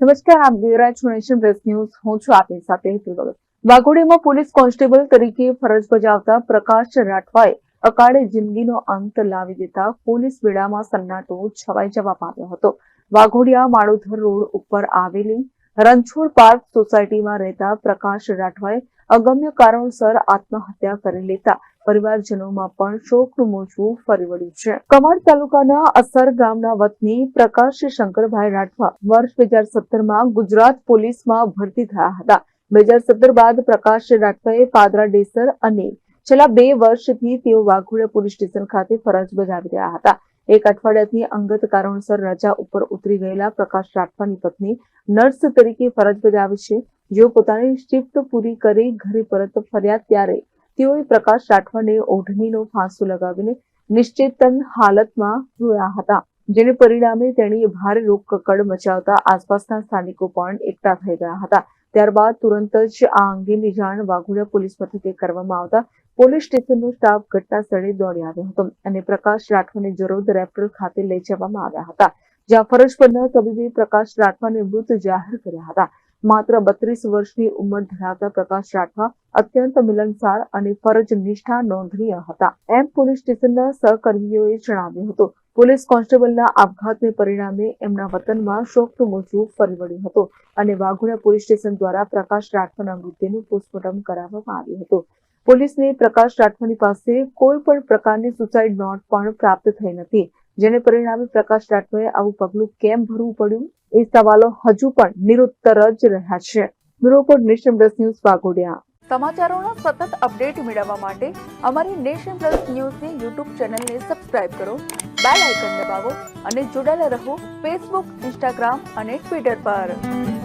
નમસ્કાર, આપ Devraj nation press news. હું છું આપની સાથે હેતુ વાઘોડીમાં પોલીસ કોન્સ્ટેબલ તરીકે ફરજ બજાવતા પ્રકાશ રાઠવાએ અકાળે જિંદગીનો અંત લાવી દેતા પોલીસ વેળામાં સન્નાટો છવાઈ જવા પામ્યો હતો. વાઘોડિયા માળોધર રોડ ઉપર આવેલી રણછોડ પાર્ક સોસાયટીમાં રહેતા પ્રકાશ રાઠવાએ અગમ્ય કારણોસર આત્મહત્યા કરી લેતા પરિવારજનોમાં પણ શોકનું મોજું ફરી વળ્યું છે. કમાડ તાલુકાના અસર ગામના વતની પ્રકાશ શંકરભાઈ રાઠવા વર્ષ બે હજાર સત્તરમાં ગુજરાત પોલીસમાં ભરતી થયા હતા. બે હજાર સત્તર બાદ પ્રકાશ રાઠવાએ પાદરા ડેસર અને છેલ્લા બે વર્ષથી તેઓ વાઘોડિયા પોલીસ સ્ટેશન ખાતે ફરજ બજાવી રહ્યા હતા. એક અઠવાડિયાથી અંગત કારણોસર રજા ઉપર ઉતરી ગયેલા પ્રકાશ રાઠવાની પત્ની નર્સ તરીકે ફરજ બજાવે છે. જેઓ પોતાની શિફ્ટ પૂરી કરી ઘરે પરત ફર્યા ત્યારે તેઓએ પ્રકાશ રાઠવાને ઓઢણીનો ફાંસો લગાવીને નિશ્ચેતન હાલતમાં જોયા હતા, જેને પરિણામે તેણીએ ભારે રોકકડ મચાવતા આસપાસના સ્થાનિકો પણ એકઠા થઈ ગયા હતા. ત્યારબાદ તુરંત જ આ અંગેની જાણ વાઘોડા પોલીસ મથકે કરવામાં આવતા પોલીસ સ્ટેશનનો સ્ટાફ ઘટના સ્થળે દોડી આવ્યો હતો અને પ્રકાશ રાઠવાને જરોદ રેફરલ ખાતે લઈ જવામાં આવ્યા હતા, જ્યાં ફરજ પરના તબીબે પ્રકાશ રાઠવાને મૃત જાહેર કર્યા હતા. માત્ર બત્રીસ વર્ષની ઉંમર ધરાવતા પ્રકાશ રાઠવા અત્યંત મિલનસાર અને ફરજ નિષ્ઠા નોંધનીય હતા. એમ પોલીસ સ્ટેશનના સહકર્મીઓએ જણાવ્યું હતું. પોલીસ કોન્સ્ટેબલના આપઘાતને પરિણામે એમના વતનમાં શોકનું મોજું ફરી વળ્યું હતું અને વાઘોડા પોલીસ સ્ટેશન દ્વારા પ્રકાશ રાઠવાના મૃત્યુનું પોસ્ટમોર્ટમ કરાવવામાં આવ્યું હતું. પોલીસને પ્રકાશ રાઠવાની પાસે કોઈ પણ પ્રકારની સુસાઇડ નોટ પણ પ્રાપ્ત થઈ નથી. જેને પરિણામે પ્રકાશ રાઠવાએ આવું પગલું કેમ ભરવું પડ્યું? એ સવાલો હજુ પણ નિરુત્તર જ રહ્યા છે. Bureau nation plus news Vaghodia. સમાચારોનો સતત અપડેટ મેળવવા માટે અમારી નેશન પ્લસ ન્યૂઝની યુટ્યુબ ચેનલને સબસ્ક્રાઇબ કરો, બેલ આઇકન દબાવો અને જોડાયેલા રહો ફેસબુક, ઇન્સ્ટાગ્રામ અને ટ્વિટર પર.